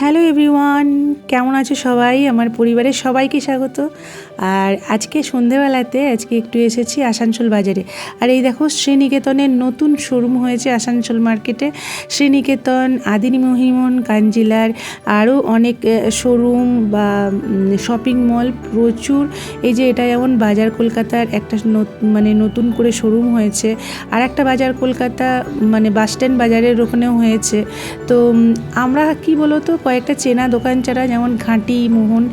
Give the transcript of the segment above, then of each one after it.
Hello everyone, কেমন আছো সবাই? আমার পরিবারের সবাইকে স্বাগত। আর আজকে সন্ধেবেলাতে আজকে একটু এসেছি আসানসোল বাজারে। আর এই দেখো, শ্রীনিকেতনের নতুন শোরুম হয়েছে আসানসোল মার্কেটে। শ্রীনিকেতন আদিনী মহিমন কাঞ্জিলার, আরও অনেক শোরুম বা শপিং মল প্রচুর। এই যে এটা যেমন বাজার কলকাতার একটা মানে নতুন করে শোরুম হয়েছে। আর একটা বাজার কলকাতা মানে বাসস্ট্যান্ড বাজারের ওখানেও হয়েছে। তো আমরা কি বলতো কয়েকটা চেনা দোকান ছাড়া যেমন ঘাঁটি, মোহন,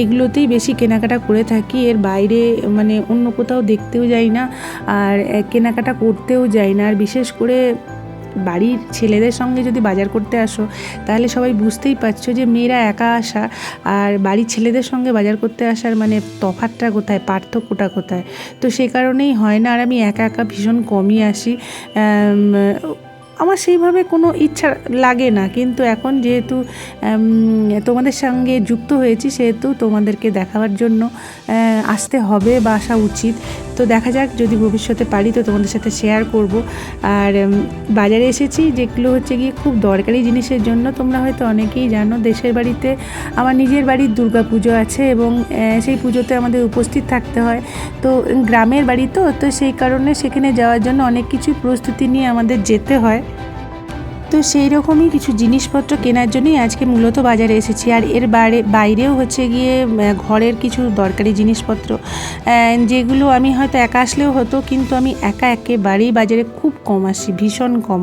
এগুলোতেই বেশি কেনাকাটা করে থাকি। এর বাইরে মানে অন্য কোথাও দেখতেও যাই না আর কেনাকাটা করতেও যাই না। আর বিশেষ করে বাড়ির ছেলেদের সঙ্গে যদি বাজার করতে আসো, তাহলে সবাই বুঝতেই পারছ যে মেয়েরা একা আসা আর বাড়ির ছেলেদের সঙ্গে বাজার করতে আসার মানে তফাৎটা কোথায়, পার্থক্যটা কোথায়? তো সে কারণেই হয় না। আর আমি একা একা ভীষণ কমই আসি। আমার সেইভাবে কোনো ইচ্ছা লাগে না। কিন্তু এখন যেহেতু তোমাদের সঙ্গে যুক্ত হয়েছি, সেহেতু তোমাদেরকে দেখাবার জন্য আসতে হবে বা আসা উচিত। তো দেখা যাক, যদি ভবিষ্যতে পারি তো তোমাদের সাথে শেয়ার করব। আর বাজারে এসেছি, যেগুলো হচ্ছে গিয়ে খুব দরকারি জিনিসের জন্য। তোমরা হয়তো অনেকেই জানো, দেশের বাড়িতে আমার নিজের বাড়ির দুর্গা পুজো আছে এবং সেই পুজোতে আমাদের উপস্থিত থাকতে হয়। তো, গ্রামের বাড়ি তো তো সেই কারণে সেখানে যাওয়ার জন্য অনেক কিছু প্রস্তুতি নিয়ে আমাদের যেতে হয়। তো সেই রকমই কিছু জিনিসপত্র কেনার জন্যই আজকে মূলত বাজারে এসেছি। আর এর বাইরে বাইরেও হচ্ছে গিয়ে ঘরের কিছু দরকারি জিনিসপত্র। যেগুলো আমি হয়তো একা আসলেও হতো কিন্তু আমি একা একেবারেই বাজারে খুব কম আসি ভীষণ কম।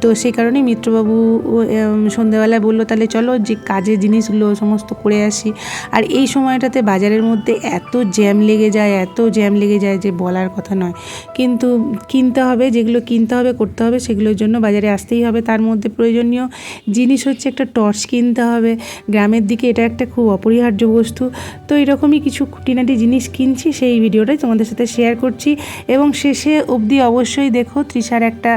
তো সেই কারণেই মিত্রবাবু উম, সন্ধ্যেবেলায় বলল তাহলে চলো যে কাজের জিনিসগুলো সমস্ত করে আসি। আর এই সময়টাতে বাজারের মধ্যে এত জ্যাম লেগে যায় এত জ্যাম লেগে যায় যে বলার কথা নয়। কিন্তু কিনতে হবে যেগুলো কিনতে হবে করতে হবে সেগুলোর জন্য বাজারে আসতেই হবে তার মধ্যে প্রয়োজনীয় জিনিস হচ্ছে একটা টর্চ কিনতে হবে। গ্রামের দিকে এটা একটা খুব অপরিহার্য বস্তু। তো এরকমই কিছু খুঁটিনাটি জিনিস কিনছি, সেই ভিডিওটাই তোমাদের সাথে শেয়ার করছি। এবং শেষে অবধি অবশ্যই দেখো তৃষার একটা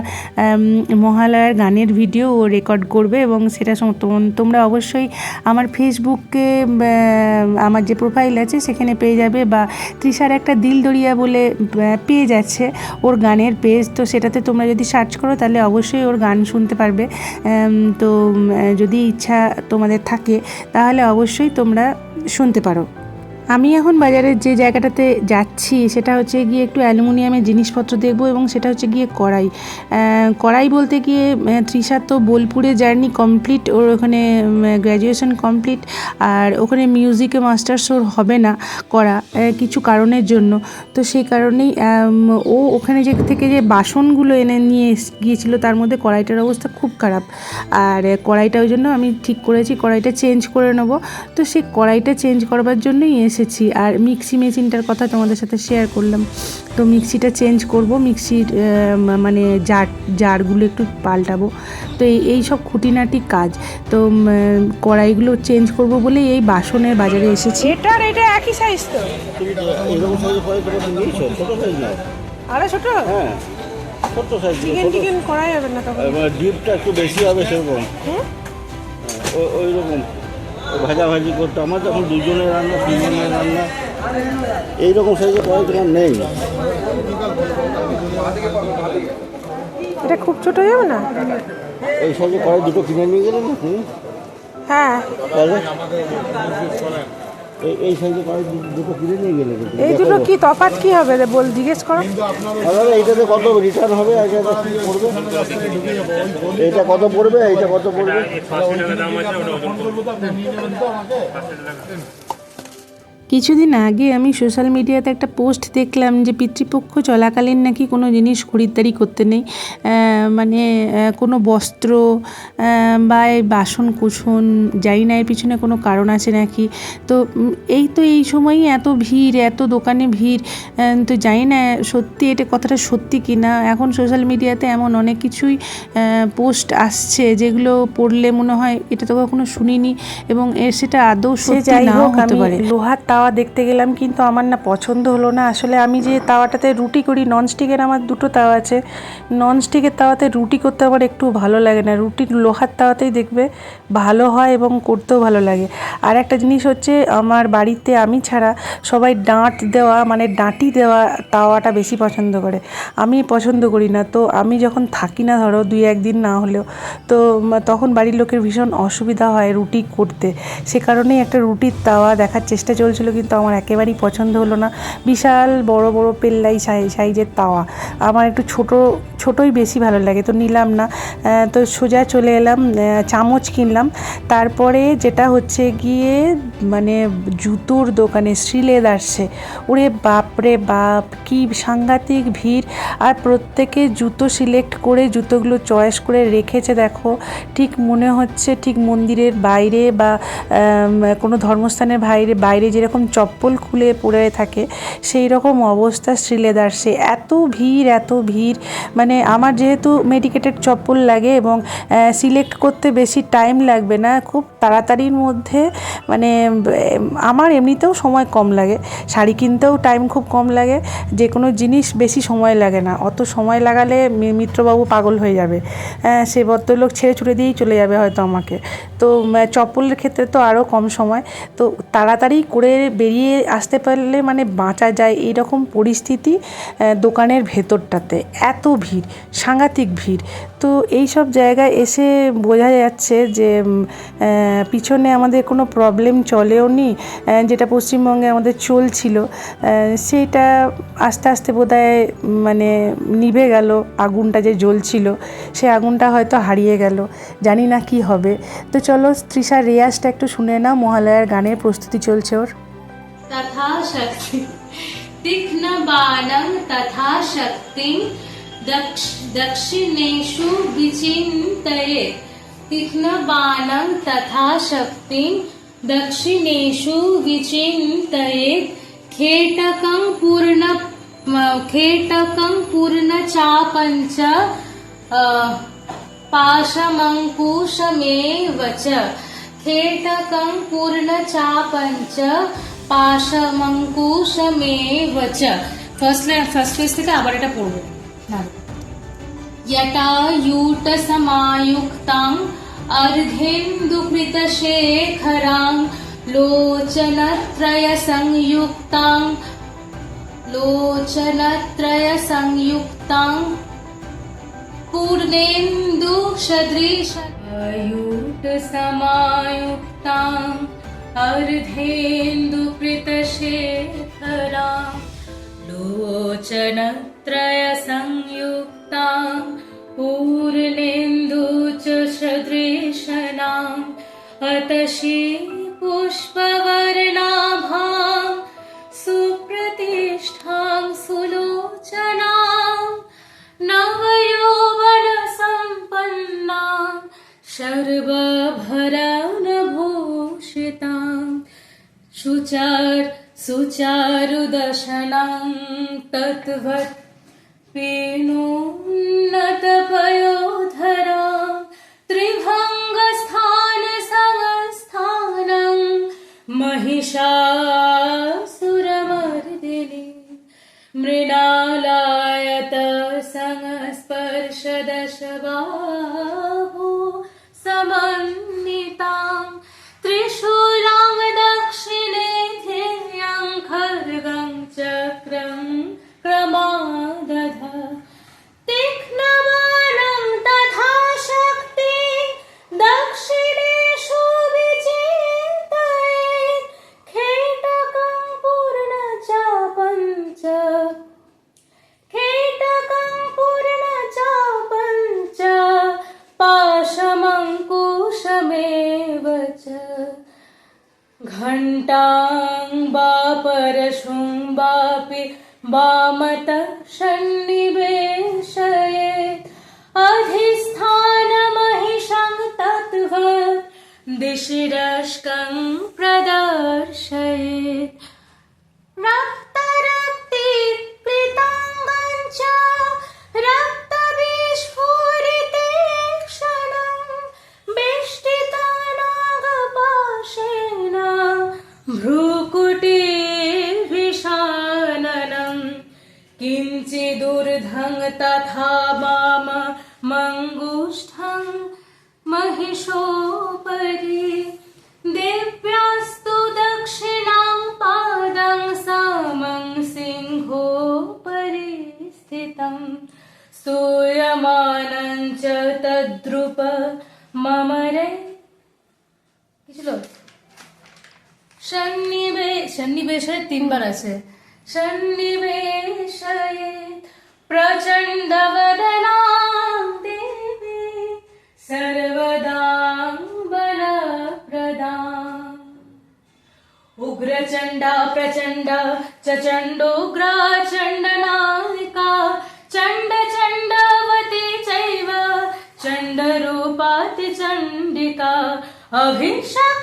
মহালয়ার গানের ভিডিও ও রেকর্ড করবে এবং সেটা তোমরা অবশ্যই আমার ফেসবুকে আমার যে প্রোফাইল আছে সেখানে পেয়ে যাবে বা তৃষার একটা দিল দরিয়া বলে পেজ আছে ওর গানের পেজ তো সেটাতে তোমরা যদি সার্চ করো তাহলে অবশ্যই ওর গান শুনতে পারবে। তো যদি ইচ্ছা তোমাদের থাকে তাহলে অবশ্যই তোমরা শুনতে পারো। আমি এখন বাজারের যে জায়গাটাতে যাচ্ছি, সেটা হচ্ছে গিয়ে একটু অ্যালুমিনিয়ামের জিনিসপত্র দেখব এবং সেটা হচ্ছে গিয়ে কড়াই। কড়াই বলতে গিয়ে তৃষার তো বোলপুরে জার্নি কমপ্লিট, ওর ওখানে গ্র্যাজুয়েশন কমপ্লিট, আর ওখানে মিউজিকে মাস্টার্স ওর হবে না করা কিছু কারণের জন্য। তো সেই কারণেই ও ওখানে যে, থেকে যে বাসনগুলো এনে নিয়ে গিয়েছিল, তার মধ্যে কড়াইটার অবস্থা খুব খারাপ। আর কড়াইটা ওই জন্য আমি ঠিক করেছি, কড়াইটা চেঞ্জ করে নেব। তো সেই কড়াইটা চেঞ্জ করবার জন্যই এসেছি আর মিক্সি মেশিনটার কথা তোমাদের সাথে শেয়ার করলাম। তো মিক্সিটা চেঞ্জ করব মিক্সির মানে জার জারগুলো একটু পাল্টাবো। তো এই এই সব খুঁটিনাটি কাজ। তো কড়াইগুলো চেঞ্জ করব বলে এই বাসনের বাজারে এসেছি। এটা আর এটা একই সাইজ তো। তোমরা ছোট না। হ্যাঁ ছোট সাইজ চিকেন টিকেন করা যাবে না তখন। ডিপটা একটু বেশি হবে সেরকম। ওই রকম ভাজাভাজি করতো আমার যখন দুজনের রান্না তিনজনের রান্না এইরকম সাইজে কয়েক তোমার নেই। এটা খুব ছোট যাবে না? এই সাইজে কয়েক দুটো কিনে নিয়ে গেলেন আপনি হ্যাঁ। এই সাইজে সাইজের দুটো কিনে নিয়ে গেলে এই দুটো কি তফাৎ কি হবে রে বল জিজ্ঞেস করো। তাহলে এইটাতে কত রিটার্ন হবে? আর এটা কি পড়বে? এইটা কত পড়বে? এইটা কত পড়বে? কিছুদিন আগে আমি সোশ্যাল মিডিয়াতে একটা পোস্ট দেখলাম যে পিতৃপক্ষ চলাকালীন নাকি কোনো জিনিস খরিদ্দারি করতে নেই মানে কোনো বস্ত্র বা বাসন কুসন জানি না এর পিছনে কোনো কারণ আছে নাকি। তো এই তো এই সময়ই এত ভিড় এত দোকানে ভিড় তো জানি না সত্যি এটা কথাটা সত্যি কি না। এখন সোশ্যাল মিডিয়াতে এমন অনেক কিছুই পোস্ট আসছে যেগুলো পড়লে মনে হয় এটা তো কখনো শুনিনি এবং এর সেটা আদৌ সে সত্যি যাই নাও হতে পারে। লোহার তাওয়া তাওয়া দেখতে গেলাম, কিন্তু আমার না পছন্দ হলো না। আসলে আমি যে তাওয়াটাতে রুটি করি ননস্টিকের আমার দুটো তাওয়া আছে। ননস্টিকের তাওয়াতে রুটি করতে আমার একটু ভালো লাগে না। রুটি লোহার তাওয়াতেই দেখবে ভালো হয় এবং করতেও ভালো লাগে। আর একটা জিনিস হচ্ছে, আমার বাড়িতে আমি ছাড়া সবাই ডাঁট দেওয়া মানে ডাঁটি দেওয়া তাওয়াটা বেশি পছন্দ করে। আমি পছন্দ করি না। তো আমি যখন থাকি না, ধরো দুই একদিন না হলেও, তো তখন বাড়ির লোকের ভীষণ অসুবিধা হয় রুটি করতে। সে কারণেই একটা রুটির তাওয়া দেখার চেষ্টা চলছিল। কিন্তু আমার একেবারেই পছন্দ হলো না। বিশাল বড় বড় পেল্লাই সাই- সাইজের তাওয়া। আমার একটু ছোট ছোটই বেশি ভালো লাগে। তো নিলাম না। তো সোজা চলে এলাম চামচ কিনলাম। তারপরে যেটা হচ্ছে গিয়ে মানে জুতোর দোকানে শ্রীলেদার্সে ওরে বাপরে বাপ, কি সাংঘাতিক ভিড়। আর প্রত্যেকে জুতো সিলেক্ট করে জুতোগুলো চয়েস করে রেখেছে, দেখো। ঠিক মনে হচ্ছে ঠিক মন্দিরের বাইরে বা কোনো ধর্মস্থানের বাইরে বাইরে যেরকম চপ্পল খুলে পড়ে থাকে সেই রকম অবস্থা শ্রীলেদার্সে এত ভিড় এত ভিড়। মানে আমার যেহেতু মেডিকেটেড চপ্পল লাগে এবং সিলেক্ট করতে বেশি টাইম লাগবে না, খুব তাড়াতাড়ির মধ্যে মানে আমার এমনিতেও সময় কম লাগে। শাড়ি কিনতেও টাইম খুব কম লাগে যে কোনো জিনিস বেশি সময় লাগে না। অত সময় লাগালে মিত্রবাবু পাগল হয়ে যাবে। সে ভদ্রলোক ছেড়ে ছুড়ে দিয়েই চলে যাবে হয়তো আমাকে। তো চপ্পলের ক্ষেত্রে তো আরও কম সময়। তো, তাড়াতাড়ি করে বেরিয়ে আসতে পারলে মানে বাঁচা যায় এইরকম পরিস্থিতি দোকানের ভেতরটাতে। এত ভিড়। ভিড়, সাংঘাতিক ভিড়। তো এই সব জায়গায় এসে বোঝা যাচ্ছে যে পিছনে আমাদের কোনো প্রবলেম চলেও নি যেটা পশ্চিমবঙ্গে আমাদের চলছিল সেটা আস্তে আস্তে বোধ মানে নিভে গেল, আগুনটা যে জ্বলছিল, সে আগুনটা হয়তো হারিয়ে গেল, জানি না কি হবে। তো চলো, তৃষা রেয়াজটা একটু শুনে না মহালয়ার গানের প্রস্তুতি চলছে ওর। তথা শক্তি তীক্ষ্ণ বাণং তথা শক্তি दक्ष दक्षिणेषु विचिन्तये तीक्ष्णबाणं तथा शक्तिं दक्षिणेषु विचिन्तयेत् खेटकं पूर्ण खेटकं पूर्णचापञ्च अ, पाशमङ्कुशमेव च खेटकं पूर्णचापञ्च পাশমঙ্কুশমেব চ ফার্স্ট ফার্স্ট পেজ থেকে আবার এটা পড়বো यटायूटसमायुक्ताम् अर्धेन्दुकृतशेखरां लोचनत्रयसंयुक्तां लोचनत्रयसंयुक्तां पूर्णेन्दुसदृशयूटसमायुक्ताम् अर्धेन्दुकृतशेखरां लोचन अर्धेन्दुकृतशेखरां लोचनत्रयसंयुक्तां पूर्णेन्दु च सदृशनाम् अतशी पुष्पवर्णाभां सुप्रतिष्ठां सुलोचनां नवयौवनसम्पन्नां शर्वभरणभूषितां शुचार सुचारुदशनां तद्वत् पेनोन्नतपयोधरां त्रिभङ्गस्थानसंस्थानं महिषासुरमर्दिनी मृणालायत संस्पर्शदशबाहो सन्निवेशयेत् अधिष्ठानमहिषं तद्वत् दिशिरश्कं प्रदर्शयेत् रक्तरक्तिकृताङ्गं च तथा वाम मङ्गुष्ठं महिषोपरि दिव्यास्तु दक्षिणां पादं समं सिंहोपरि स्थितं स्तूयमानं च तद्रुप मम रे কি ছিল সন্নিবে সন্নিবেশে তিনবার আছে সন্নিবেশয়ে प्रचंड वदना देवी सर्वदा बलप्रदा उग्रचंडा प्रचंड चचंडोग्रा चंडनायिका चंड चंडवती चैव चंडरूपाति चंडिका अभिषेक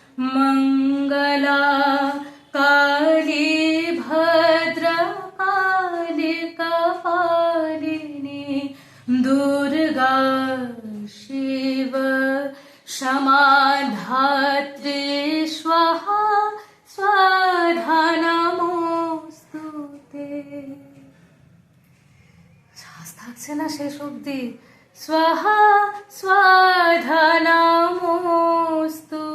থাকছে না শেষ অব্দি স্বাহা স্বাধা নমস্তু।